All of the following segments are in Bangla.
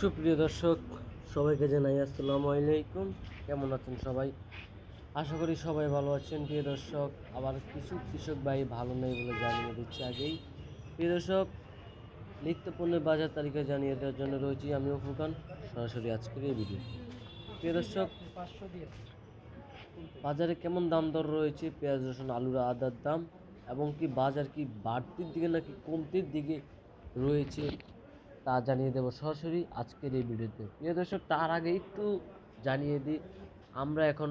সুপ্রিয় দর্শক, সবাইকে জানাই আসসালামু আলাইকুম। কেমন আছেন সবাই? আশা করি সবাই ভালো আছেন। প্রিয় দর্শক, আবার কিছু কৃষক ভাই ভালো নেই বলে জানিয়ে দিচ্ছি আগেই। প্রিয় দর্শক, নিত্য পণ্যের বাজার তালিকা জানিয়ে দেওয়ার জন্য রয়েছি আমি ফুরকান সরাসরি আজকের এই ভিডিও প্রিয় দর্শক, বাজারে কেমন দাম দর রয়েছে? পেঁয়াজ, রসুন, আলুর আদার দাম এবং কি বাজার কি বাড়তির দিকে নাকি কমতির দিকে রয়েছে? তা জানিয়ে দেবো সরাসরি আজকের এই ভিডিওতে। প্রিয় দর্শক, তার আগে একটু জানিয়ে দিই, আমরা এখন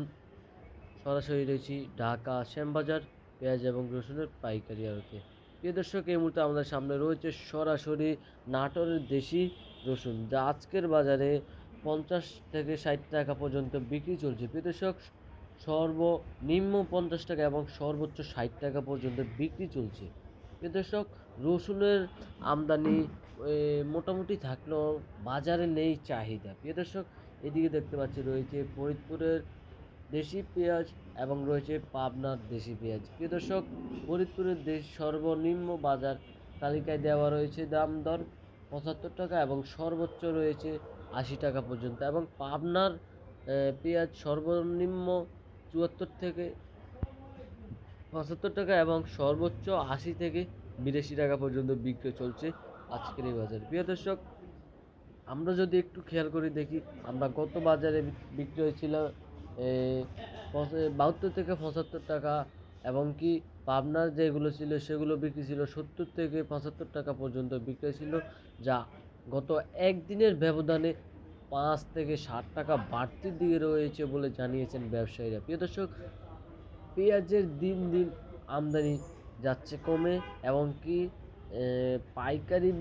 সরাসরি রয়েছি ঢাকা শ্যামবাজার পেঁয়াজ এবং রসুনের পাইকারি আড়তে। প্রিয় দর্শক, এই মুহূর্তে আমাদের সামনে রয়েছে সরাসরি নাটোরের দেশি রসুন। যা আজকের বাজারে পঞ্চাশ থেকে ষাট টাকা পর্যন্ত বিক্রি চলছে। প্রিয় দর্শক, সর্বনিম্ন পঞ্চাশ টাকা এবং সর্বোচ্চ ষাট টাকা পর্যন্ত বিক্রি চলছে। দর্শক, রসুনের আমদানি মোটামুটি থাকলেও বাজারে নেই চাহিদা। প্রিয় দর্শক, এদিকে দেখতে পাচ্ছি রয়েছে ফরিদপুরের দেশি পেঁয়াজ এবং রয়েছে পাবনার দেশি পেঁয়াজ। প্রিয় দর্শক, ফরিদপুরের দেশ সর্বনিম্ন বাজার তালিকায় দেওয়া রয়েছে দাম দর পঁচাত্তর টাকা এবং সর্বোচ্চ রয়েছে আশি টাকা পর্যন্ত এবং পাবনার পেঁয়াজ সর্বনিম্ন চুয়াত্তর থেকে পঁচাত্তর টাকা এবং সর্বোচ্চ আশি থেকে বিরাশি টাকা পর্যন্ত বিক্রি চলছে আজকের এই বাজারে। প্রিয় দর্শক, আমরা যদি একটু খেয়াল করে দেখি, আমরা গত বাজারে বিক্রি হয়েছিল বাহাত্তর থেকে পঁচাত্তর টাকা এবং কি পাবনার যেগুলো ছিল সেগুলো বিক্রি ছিল সত্তর থেকে পঁচাত্তর টাকা পর্যন্ত বিক্রি ছিল, যা গত একদিনের ব্যবধানে পাঁচ থেকে ষাট টাকা বাড়তির দিকে রয়েছে বলে জানিয়েছেন ব্যবসায়ীরা। প্রিয় দর্শক পেঁয়াজের দিন দিন আমদানি যাচ্ছে কমে এবং কি পাইকারি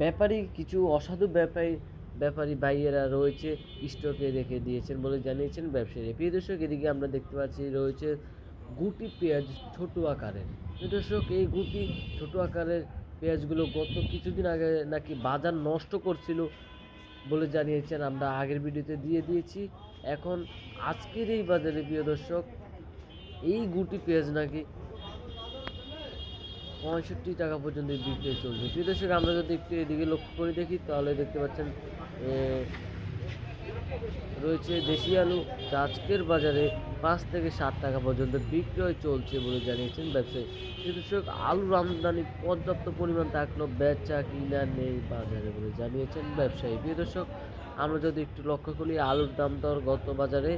ব্যাপারী, কিছু অসাধু ব্যাপারী ব্যাপারী ভাইয়েরা রয়েছে স্টকে রেখে দিয়েছেন বলে জানিয়েছেন ব্যবসায়ী প্রিয় দর্শক, এদিকে আমরা দেখতে পাচ্ছি রয়েছে গুটি পেঁয়াজ ছোট আকারের। প্রিয় দর্শক, এই গুটি ছোট আকারের পেঁয়াজগুলো গত কিছুদিন আগে নাকি বাজার নষ্ট করছিল। বলে জানিয়েছেন, আমরা আগের ভিডিওতে দিয়ে দিয়েছি। এখন আজকের এই বাজারে, প্রিয় দর্শক, এই গুটি পেঁয়াজ নাকি পঁয়ষট্টি টাকা পর্যন্ত বিক্রি চলছে। প্রিয় দর্শক, আমরা যদি একটু এদিকে লক্ষ্য করে দেখি, তাহলে দেখতে পাচ্ছেন রয়েছে দেশি আলু, যা আজকের বাজারে পাঁচ থেকে সাত টাকা পর্যন্ত বিক্রয় চলছে বলে জানিয়েছেন ব্যবসায়ী। কৃষক আলুর আমদানি পর্যাপ্ত পরিমাণ থাকলেও বেচা কিনা নেই বাজারে বলে জানিয়েছেন ব্যবসায়ী। প্রিয় দর্শক, আমরা যদি একটু লক্ষ্য করি, আলুর দাম দর গত বাজারে